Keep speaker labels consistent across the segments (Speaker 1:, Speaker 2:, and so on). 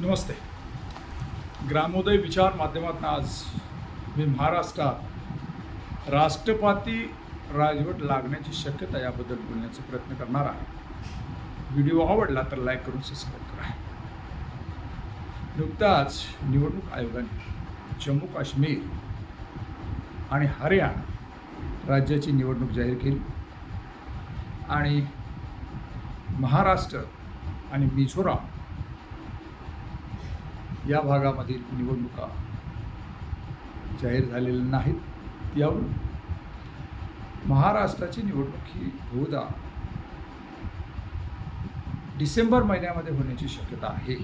Speaker 1: नमस्ते. ग्रामोदय विचार माध्यमातून आज मी महाराष्ट्रात राष्ट्रपती राजवट लागण्याची शक्यता याबद्दल बोलण्याचा प्रयत्न करणार आहे. व्हिडिओ आवडला तर लाईक करून सबस्क्राईब करा. नुकताच निवडणूक आयोगाने जम्मू काश्मीर आणि हरियाणा राज्याची निवडणूक जाहीर केली आणि महाराष्ट्र आणि मिझोराम या भागामधील निवडणुका जाहीर झालेल्या नाहीत. यावरून महाराष्ट्राची निवडणूक ही बहुधा डिसेंबर महिन्यामध्ये होण्याची शक्यता आहे.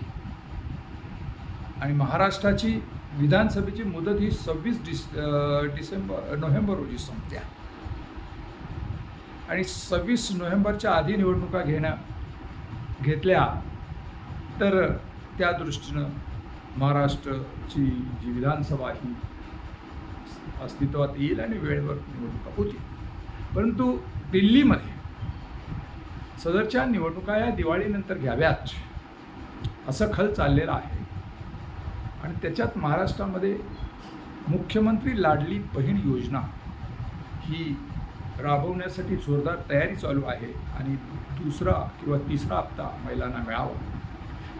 Speaker 1: आणि महाराष्ट्राची विधानसभेची मुदत ही सव्वीस डिस डिसेंबर नोव्हेंबर रोजी संपत्या. आणि सव्वीस नोव्हेंबरच्या आधी निवडणुका घेण्या घेतल्या तर त्या दृष्टीनं महाराष्ट्राची जी विधानसभा ही अस्तित्वात येईल आणि वेळेवर निवडणुका होतील. परंतु दिल्लीमध्ये सदरच्या निवडणुका या दिवाळीनंतर घ्याव्यात असं खल चाललेलं आहे. आणि त्याच्यात महाराष्ट्रामध्ये मुख्यमंत्री लाडली बहीण योजना ही राबवण्यासाठी जोरदार तयारी चालू आहे आणि दुसरा किंवा तिसरा हप्ता महिलांना मिळावा.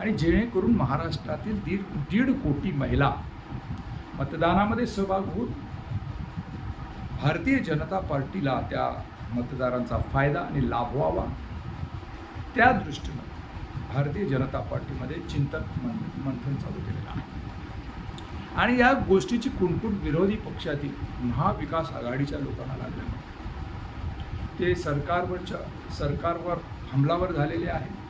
Speaker 1: आणि जेणेकरून महाराष्ट्रातील दीड दीड कोटी महिला मतदानामध्ये सहभाग होऊन भारतीय जनता पार्टीला त्या मतदारांचा फायदा आणि लाभ व्हावा. त्या दृष्टीनं भारतीय जनता पार्टीमध्ये चिंतन मन मंथन चालू केलेलं आहे. आणि या गोष्टीची कुणकुण विरोधी पक्षातील महाविकास आघाडीच्या लोकांना लागल्यामुळे ते सरकारवरच्या सरकारवर हमलावर झालेले आहे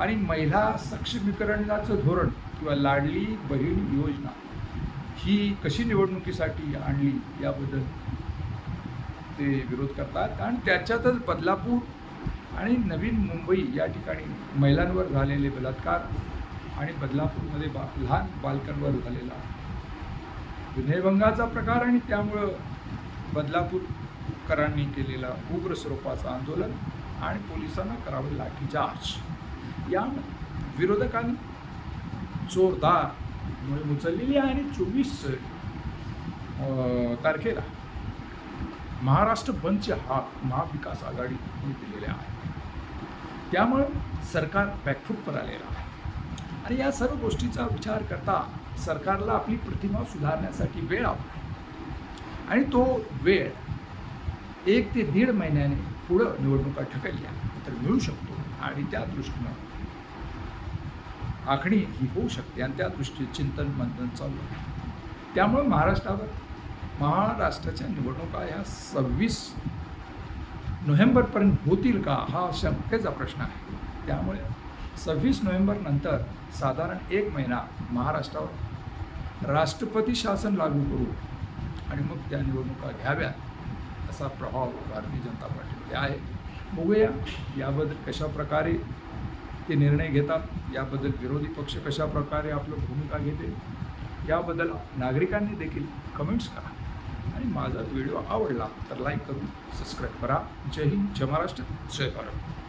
Speaker 1: आणि महिला सक्षमीकरणाचं धोरण किंवा लाडली बहीण योजना ही कशी निवडणुकीसाठी आणली याबद्दल ते विरोध करतात. आणि त्याच्यातच बदलापूर आणि नवीन मुंबई या ठिकाणी महिलांवर झालेले बलात्कार आणि बदलापूरमध्ये बा लहान बालकांवर झालेला विनयभंगाचा प्रकार आणि त्यामुळं बदलापूरकरांनी केलेला उग्र स्वरूपाचं आंदोलन आणि पोलिसांना करावे लाठीचार्ज. या विरोधकांनी जोरदार मोहीम उचललेली आहे आणि चोवीस तारखेला महाराष्ट्र बंदचे हा महाविकास आघाडी दिलेल्या आहे. त्यामुळे सरकार बॅकफूटवर आलेलं आहे. आणि या सर्व गोष्टीचा विचार करता सरकारला आपली प्रतिमा सुधारण्यासाठी वेळ हवा आहे. आणि तो वेळ एक ते दीड महिन्याने पुढं निवडणुका ढकलल्या तर मिळू शकतो आणि त्या दृष्टीनं आखणी ही होऊ शकते आणि त्या दृष्टीने चिंतन मंथन चालू आहे. त्यामुळे महाराष्ट्रावर महाराष्ट्राच्या निवडणुका ह्या सव्वीस नोव्हेंबरपर्यंत होतील का हा शंकेचा प्रश्न आहे. त्यामुळे सव्वीस नोव्हेंबरनंतर साधारण एक महिना महाराष्ट्रावर राष्ट्रपती शासन लागू करू आणि मग त्या निवडणुका घ्याव्यात असा प्रभाव भारतीय जनता पार्टीमध्ये आहे. बघूया याबद्दल कशा प्रकारे ते निर्णय घेतात. याबद्दल विरोधी पक्ष कशा प्रकारे आपलं भूमिका घेते याबद्दल नागरिकांनी देखील कमेंट्स करा. आणि माझा व्हिडिओ आवडला तर लाईक करून सबस्क्राईब करा. जय हिंद जय महाराष्ट्र जय भारत.